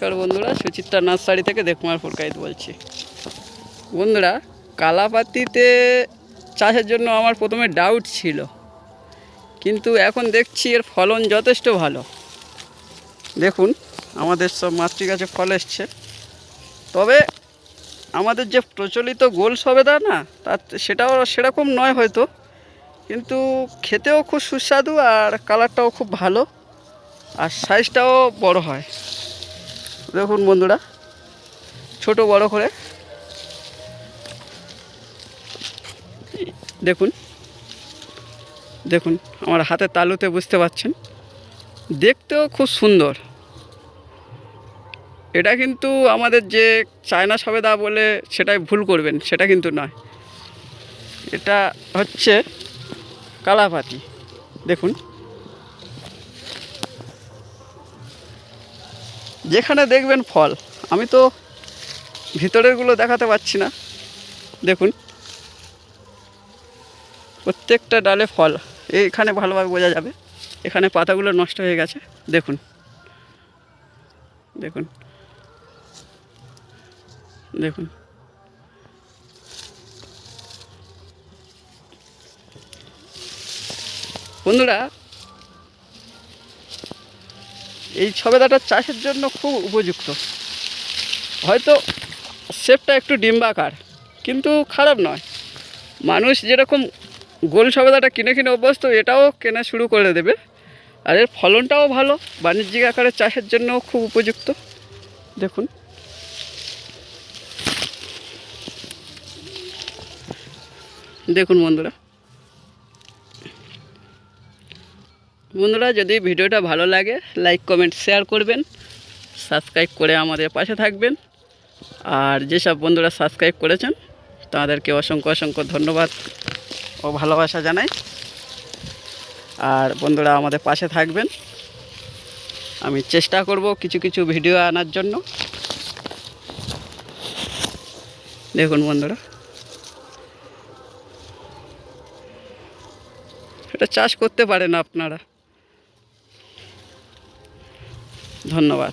নমস্কার বন্ধুরা, সুচিত্রা নার্সারি থেকে দেখমার ফুরকাইত বলছি। বন্ধুরা, কালাপাতিতে চাষের জন্য আমার প্রথমে ডাউট ছিল। কিন্তু এখন দেখছি এর ফলন যথেষ্ট ভালো। দেখুন, আমাদের সব মাতৃগাছে ফল এসছে। তবে আমাদের যে প্রচলিত গোল সবেদা না, তার সেটাও সেরকম নয় হয়তো। কিন্তু খেতেও খুব সুস্বাদু আর কালারটাও খুব ভালো। আর সাইজটাও বড় হয়। দেখুন বন্ধুরা, ছোট বড় করে। দেখুন দেখুন, আমার হাতে তালুতে বুঝতে পারছেন দেখতেও খুব সুন্দর। এটা কিন্তু আমাদের যে চায়না সবেদা বলে সেটাই ভুল করবেন, সেটা কিন্তু নয়। এটা হচ্ছে কালাপাতি। দেখুন যেখানে দেখবেন ফল। আমি তো ভিতরেরগুলো দেখাতে পাচ্ছি না। দেখুন। প্রত্যেকটা ডালে ফল। এইখানে ভালোভাবে বোঝা যাবে। এখানে পাতাগুলো নষ্ট হয়ে গেছে। দেখুন। দেখুন। দেখুন। বন্ধুরা এই সবেদাটা চাষের জন্য খুব উপযুক্ত। হয়তো শেপটা একটু ডিম্বাকার, কিন্তু খারাপ নয়। মানুষ যেরকম গোল সবেদাটা কিনে কিনে অভ্যস্ত, এটাও কেনা শুরু করে দেবে। আর এর ফলনটাও ভালো, বাণিজ্যিক আকারে চাষের জন্যও খুব উপযুক্ত। দেখুন। দেখুন বন্ধুরা। বন্ধুরা, যদি ভিডিওটা ভালো লাগে লাইক কমেন্ট শেয়ার করবেন সাবস্ক্রাইব করে আমাদের পাশে থাকবেন। আর যেসব বন্ধুরা সাবস্ক্রাইব করেছেন, তাদেরকে অসংখ্য অসংখ্য ধন্যবাদ ও ভালোবাসা জানাই। আর বন্ধুরা, আমাদের পাশে থাকবেন। আমি চেষ্টা করব কিছু কিছু ভিডিও আনার জন্য। দেখুন বন্ধুরা, এটা চাষ করতে পারেন আপনারা। ধন্যবাদ।